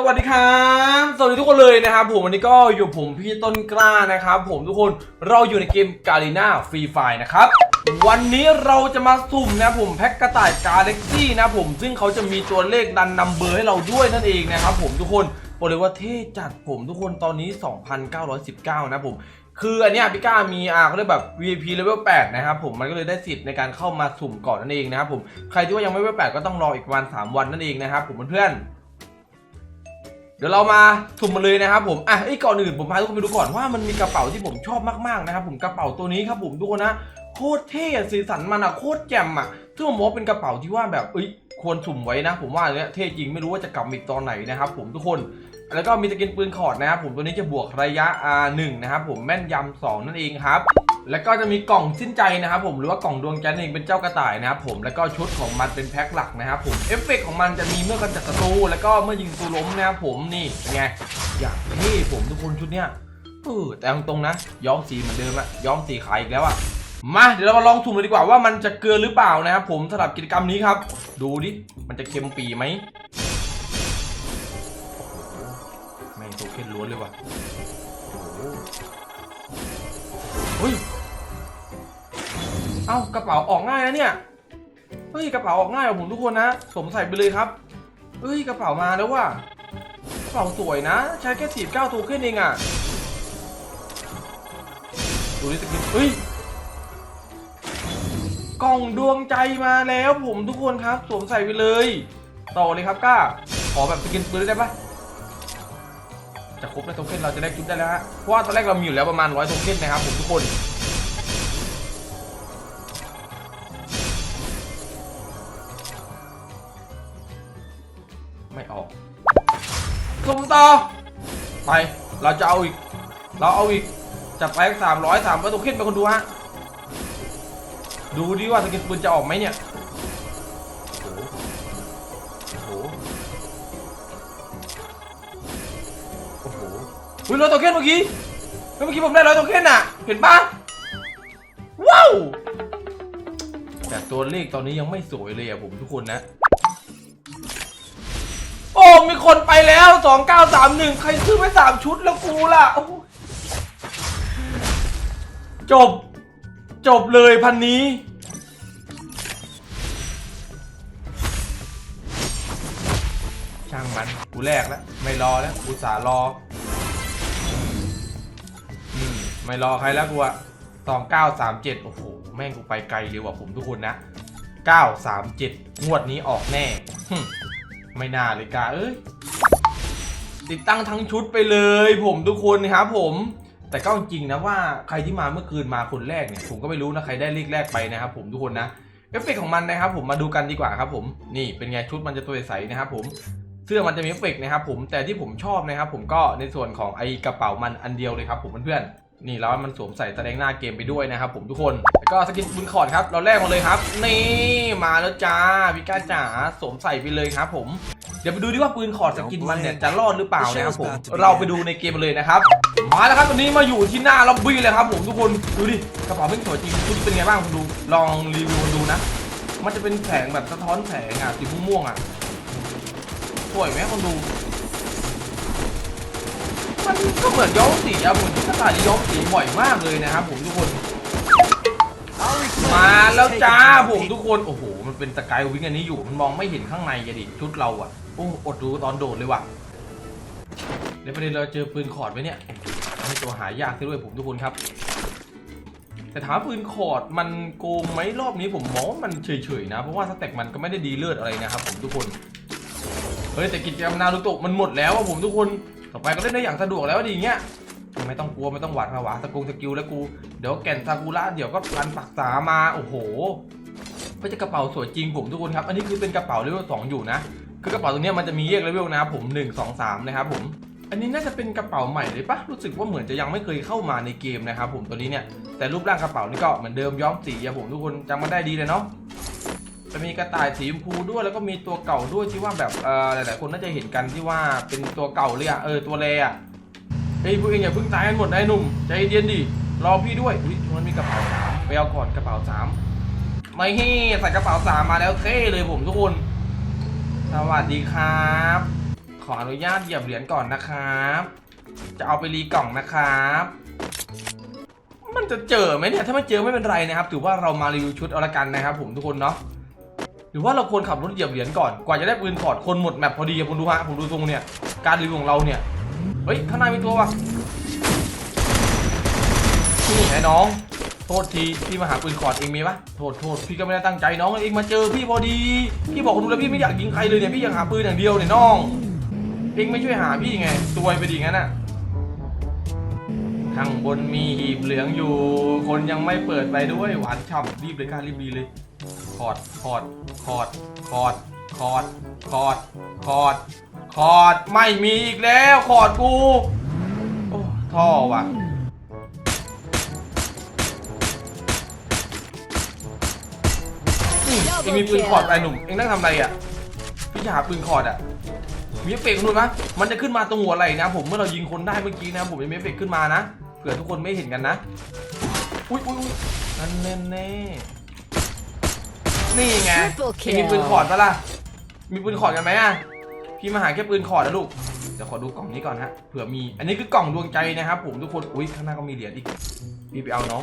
สวัสดีครับสวัสดีทุกคนเลยนะครับผมวันนี้ก็อยู่ผมพี่ต้นกล้านะครับผมทุกคนเราอยู่ในเกมกา l ี n าฟรีไฟนะครับวันนี้เราจะมาสุ่มนะผมแพ็กกระต่ายกาเล็กซี่นะผมซึ่งเขาจะมีตัวเลขดันนัมเบอร์ให้เราด้วยนั่นเองนะครับผมทุกคนบอกเลยว่าเท่จัดผมทุกคนตอนนี้ 2,919 นะครับผมคืออันเนี้ยพี่ก้ามีอาเขาเรียกแบบ VIP level 8 นะครับผมมันก็เลยได้สิทธิ์ในการเข้ามาสุ่มก่อนนั่นเองนะครับผมใครที่ว่ายังไม่ level 8 ก็ต้องรออีกประมาณ 3 วันนั่นเองนะครับผมเพื่อนๆ เดี๋ยวเรามาสุ่มมาเลยนะครับผม อะไอ้ก่อนอื่นผมพาทุกคนไปดูก่อนว่ามันมีกระเป๋าที่ผมชอบมากๆนะครับผมกระเป๋าตัวนี้ครับผมทุกคนนะโคตรเท่สีสันมันอะโคตรแจ่มอะซึ่งผมว่าเป็นกระเป๋าที่ว่าแบบเอ้ยควรสุ่มไว้นะ ผมว่าอันเนี้ยเท่จริงไม่รู้ว่าจะกลับอีกตอนไหนนะครับผมทุกคนแล้วก็มีสกินปืนคอร์ดนะครับผมตัวนี้จะบวกระยะ R1 นะครับผมแม่นยำ2นั่นเองครับ แล้วก็จะมีกล่องสิ้นใจนะครับผมหรือว่ากล่องดวงจันทร์เองเป็นเจ้ากระต่ายนะครับผมแล้วก็ชุดของมันเป็นแพ็คหลักนะครับผมเอฟเฟกต์ของมันจะมีเมื่อกำจัดศัตรูแล้วก็เมื่อยิงศัตรูล้มนะครับผมนี่ไงอย่างเท่ผมทุกคนชุดเนี้ยเออแต่ตรงๆนะ ย้อมสีเหมือนเดิมอะย้อมสีขายอีกแล้วอะมาเดี๋ยวเรามาลองสุ่มเลยดีกว่าว่ามันจะเกินหรือเปล่านะครับผมสำหรับกิจกรรมนี้ครับ ดูดิมันจะเค็มปีไหมแม่งโทเค็นล้วนเลยว่ะโอ้โหเฮ้ย เอ้ากระเป๋าออกง่ายนะเนี่ยเฮ้ยกระเป๋าออกง่ายกว่าผมทุกคนนะสวมใส่ไปเลยครับเฮ้ยกระเป๋ามาแล้วว่ะกระเป๋าสวยนะ ใช้แค่สี่เก้าโทเค็นเองอะดูนี่สกินเฮ้ยกล่องดวงใจมาแล้วผมทุกคนครับสวมใส่ไปเลย ต่อเลยครับก้าขอแบบสกินปืนได้ปะจะครบในโทเค็นเราจะได้คลิปได้แล้วฮะเพราะว่าตอนแรกเรามีอยู่แล้วประมาณร้อยโทเค็นนะครับผมทุกคน ออกสุ่มต่อ ไป เราจะเอาอีก เราเอาอีก จับไปสามร้อยสามร้อยโทเค็นไปคนดูฮะ ดูดิว่าสกินปืนจะออกไหมเนี่ย โอ้โห โอ้โหอุ้ยร้อยโทเค็นเมื่อกี้เมื่อกี้ผมได้ร้อยโทเค็นอะ เห็นปะว้าว แต่ตัวเลขตอนนี้ยังไม่สวยเลยอะผมทุกคนนะ คนไปแล้ว2931ใครซื้อไป3ชุดแล้วกูล่ะ จบ จบเลยพันนี้ ช่างมัน กูแลกแล้ว ไม่รอแล้วกูสารอ อืม ไม่รอใครแล้วกูอะสองเก้าสามเจ็ดโอ้โห แม่งกูไปไกลเลยว่ะผมทุกคนนะเก้าสามเจ็ดงวดนี้ออกแน่ ไม่น่าเลยกาเอ้ยติดตั้งทั้งชุดไปเลย ผมทุกคนครับผมแต่ก็จริงนะว่าใครที่มาเมื่อคืนมาคนแรกเนี่ยผมก็ไม่รู้นะใครได้เลขแรกไปนะครับผมทุกคนนะเอฟเฟกต์ของมันนะครับผมมาดูกันดีกว่าครับผมนี่เป็นไงชุดมันจะตัวใสนะครับผมเสื้อมันจะมีเอฟเฟกต์นะครับผมแต่ที่ผมชอบนะครับผมก็ในส่วนของไอกระเป๋ามันอันเดียวเลยครับผมเพื่อนๆ นี่แล้วมันสวมใส่แสดงหน้าเกมไปด้วยนะครับผมทุกคนแล้วก็สกินบุญคอร์ดครับ เราแรกมาเลยครับ นี่มาแล้วจ้าพี่ก้าจ๋าสวมใส่ไปเลยครับผมเดี๋ยวไปดูดิว่าปืนคอร์ดสกินมันเนี่ยจะรอดหรือเปล่านะครับผมเราไปดูในเกมเลยนะครับมาแล้วครับตอนนี้มาอยู่ที่หน้าล็อบบี้เลยครับผมทุกคนดูดิกระเป๋าเป็นสวยจริงชุดเป็นไงบ้างคุณดูลองรีวิวดูนะ มันจะเป็นแสงแบบสะท้อนแสงอะสีม่วงอะสวยไหมคนดู มันก็เหมือนย้อมสีอะผมที่กระต่ายนี่ย้อมสีบ่อยมากเลยนะครับผมทุกคน มาแล้วจ้าผมทุกคน โอ้โห มันเป็นสกายวิ่งอันนี้อยู่ มันมองไม่เห็นข้างในอะดิชุดเราอะโอ้อดดูตอนโดดเลยว่ะเดี๋ยวประเด็นเราเจอปืนคอร์ดไหมเนี่ยให้ตัวหายากซะด้วยผมทุกคนครับ แต่ถามปืนคอร์ดมันโกงไหมรอบนี้ผมมองมันเฉยๆนะ เพราะว่าสเต็กมันก็ไม่ได้ดีเลิศอะไรนะครับผมทุกคน เฮ้ยแต่กิจกรรมนารูโตะมันหมดแล้วอะผมทุกคน ต่อไปก็เล่นได้อย่างสะดวกแล้วดีอย่างเงี้ยไม่ต้องกลัวไม่ต้องหวาดผวาสกุลสกิลแล้วกูเดี๋ยวแก่นซากุระเดี๋ยวก็รันปักษามาโอ้โหเพื่อจะกระเป๋าสวยจริงผมทุกคนครับ อันนี้คือเป็นกระเป๋าเลเวลสองอยู่นะ คือกระเป๋าตัวนี้มันจะมีแยกเลเวลนะครับผมหนึ่งสองสามนะครับผมอันนี้น่าจะเป็นกระเป๋าใหม่เลยปะรู้สึกว่าเหมือนจะยังไม่เคยเข้ามาในเกมนะครับผมตัวนี้เนี่ยแต่รูปร่างกระเป๋านี่ก็เหมือนเดิมย้อมสีอะผมทุกคนจำมาได้ดีเลยเนาะ จะมีกระต่ายสีชมพูด้วยแล้วก็มีตัวเก่าด้วยที่ว่าแบบเออหลายๆคนน่าจะเห็นกันที่ว่าเป็นตัวเก่าเลยอะเออตัวแรอะเฮ้ยพวกเองอย่าเพิ่งตายกันหมดนะไอ้หนุ่มใจเย็นดิรอพี่ด้วยอุ้ยมันมีกระเป๋าสามไปเอาก่อนกระเป๋าสามไม่ให้ใส่กระเป๋าสามมาแล้วเท่เลยผมทุกคน สวัสดีครับขขออนุญาตเหยียบเหรียญก่อนนะครับ จะเอาไปรีกล่องนะครับมันจะเจอไหมเนี่ยถ้าไม่เจอไม่เป็นไรนะครับ ถือว่าเรามารีวิวชุดเอาละกันนะครับ ผมทุกคนเนาะ หรือว่าเราควรขับรถเหยียบเหรียญก่อน กว่าจะได้ปืนพอร์ตคนหมดแมปพอดีผมดูฮะผมดูทรงเนี่ย การรีวิวของเราเนี่ย เฮ้ย ข้างในมีตัววะนี่ไอ้น้อง โทษทีพี่มาหาปืนคอร์ดเองมีปะโทษโทษพี่ก็ไม่ได้ตั้งใจน้องเองมาเจอพี่พอดี พี่บอกคนดูแล้วพี่ไม่อยากยิงใครเลยเนี่ยพี่อยากหาปืนอย่างเดียวเนี่ยน้อง เองไม่ช่วยหาพี่ไงซวยไปดีงั้นอะข้างบนมีหีบเหลืองอยู่ คนยังไม่เปิดไปด้วยหวานฉ่ำรีบเลยกล้ารีบดีเลย คอร์ดคอร์ดคอร์ดคอร์ดคอร์ดคอร์ดคอร์ดคอร์ดไม่มีอีกแล้วคอร์ดกูโอ้ท่อว่ะนี่เองมีปืนคอร์ดอะไรหนุ่มเองนั่งทำอะไรอะพี่จะหาปืนคอร์ดอะมีเอฟเฟกต์คุณดูนะมันจะขึ้นมาตรงหัวไหล่นะ ผมเมื่อเรายิงคนได้เมื่อกี้นะ ผมจะมีเอฟเฟกต์ขึ้นมานะเผื่อทุกคนไม่เห็นกันนะ อุ้ยอุ้ยอุ้ยนั่นแน่แน่นี่ไง Triple เองมีปืน kill คอร์ดปะล่ะ มีปืนคอร์ดกันไหมอะ พี่มาหาแค่ปืนคอร์ดนะลูก เดี๋ยวขอดูกล่องนี้ก่อนฮะ เผื่อมี อันนี้คือกล่องดวงใจนะครับผมทุกคน อุ้ยข้างหน้าก็มีเหรียญอีก พี่ไปเอาน้อง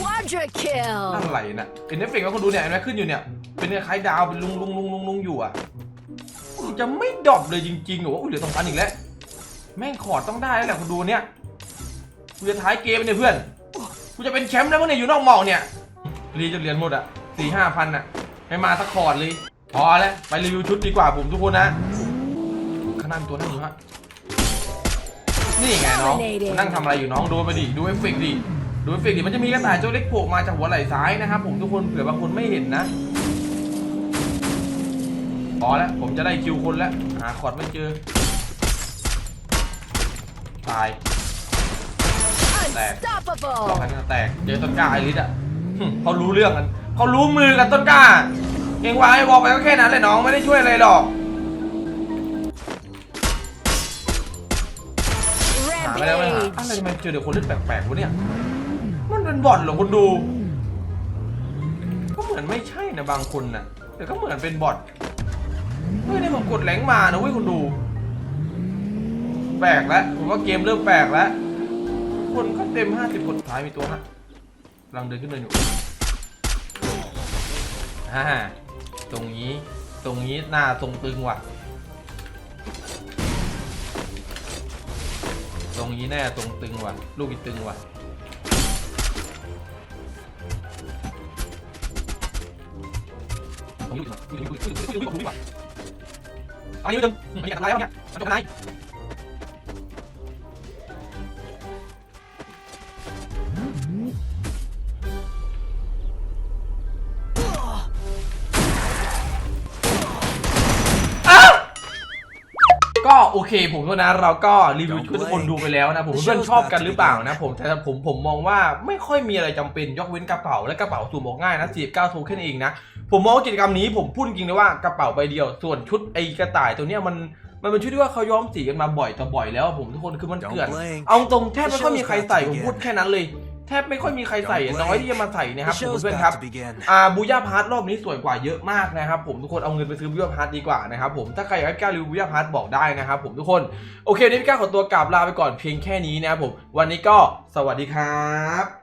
Quadra kill. นั่นอะไรน่ะเป็นเอฟเฟกต์ว่าคนดูเนี่ยเห็นไหมขึ้นอยู่เนี่ย เป็นคล้ายๆดาวเป็นลุงลุงลุงลุงลุงอยู่อะมันจะไม่ดรอปเลยจริงๆเหรอวะอุ้ยเหลือสองพันอีกแล้ว แม่งขอดต้องได้แล้วแหละคนดูเนี่ยกูจะท้ายเกมเนี่ยเพื่อน กูจะเป็นแชมป์แล้วมั้งเนี่ยอยู่นอกหมอกเนี่ยรีจนเหรียญหมดอะสี่ห้าพันอะไม่มาสักคอร์ดเลยพอแล้วไปรีวิวชุดดีกว่าผมทุกคนนะข้างหน้ามีตัวนั่งอยู่ฮะนี่ไงน้อง Dominating นั่งทำอะไรอยู่น้องดูไปดิดูเอฟเฟกต์ดิดูเอฟเฟกต์ดิมันจะมีกระต่ายเจ้าเล็กโผล่มาจากหัวไหล่ซ้ายนะครับผมทุกคนเผื่อบางคนไม่เห็นนะพอแล้วผมจะได้คิวคนแล้วหาคอร์ดไม่เจอตาย ต่อกัน Unstoppable. แตกเจอต้นกล้าไอริสอะหึเขารู้เรื่องกันเขารู้มือกันต้นกล้าเองวางไอ้วอลไปก็แค่นั้นแหละน้องไม่ได้ช่วยอะไรหรอกหาไม่ได้ไม่หา Rampage. อะไรทำไมเจอเดี๋ยวคนเล่นแปลกๆวะเนี่ยมันเป็นบอทเหรอคนดู ก็เหมือนไม่ใช่นะบางคนน่ะแต่ก็เหมือนเป็นบอทเฮ้ยนี่ผมกดแหลงมานะเว้ยคนดู แปลกแล้วผมว่าเกมเริ่มแปลกแล้ว คนก็เต็ม50คนสุดท้ายมีตัวฮะกำลังเดินขึ้นเดินอยู่ฮ่าตรงนี้ ตรงนี้หน้าทรงตึงว่ะ ตรงนี้แน่ตรงตึงว่ะ ลูกอีตึงว่ะตรงนี้ตึงว่ะตึงตึงตึงตึงตึงตึงตึงว่ะอันนี้ตึงมันอยากทำอะไรวเนี่ยมันจะทำ เคผมก็นะเราก็รีวิวชุดให้ทุกคนดูไปแล้วนะผมเพื่อนๆชอบกันหรือเปล่านะผมแต่ผมผมมองว่าไม่ค่อยมีอะไรจำเป็นยกเว้นกระเป๋าและกระเป๋าสุ่มออกง่ายนะ49โทเค็นเองนะผมมองว่ากิจกรรมนี้ผมพูดจริงเลยว่ากระเป๋าใบเดียว ส่วนชุดไอ้กระต่ายตัวเนี้ยมันมันเป็นชุดที่ว่าเขาย้อมสีกันมาบ่อยต่อบ่อยแล้วผมทุกคนคือมันเกลื่อน Don't blink. เอาตรงแทบไม่ค่อยมีใครใส่ผมพูดแค่นั้นเลย แทบไม่ค่อยมีใครใส่น้อยที่จะมาใส่นะครับ The ผม show's เพื่อนๆครับ about to begin. อ่าบูย่าพาร์ทรอบนี้สวยกว่าเยอะมากนะครับผมทุกคนเอาเงินไปซื้อบูย่าพาร์ทดีกว่านะครับผมถ้าใครอยากให้พี่ก้ารีวิวบูย่าพาร์ทบอกได้นะครับผมทุกคนโอเควันนี้พี่ก้าขอตัวกลับลาไปก่อนเพียงแค่นี้นะครับผมวันนี้ก็สวัสดีครับ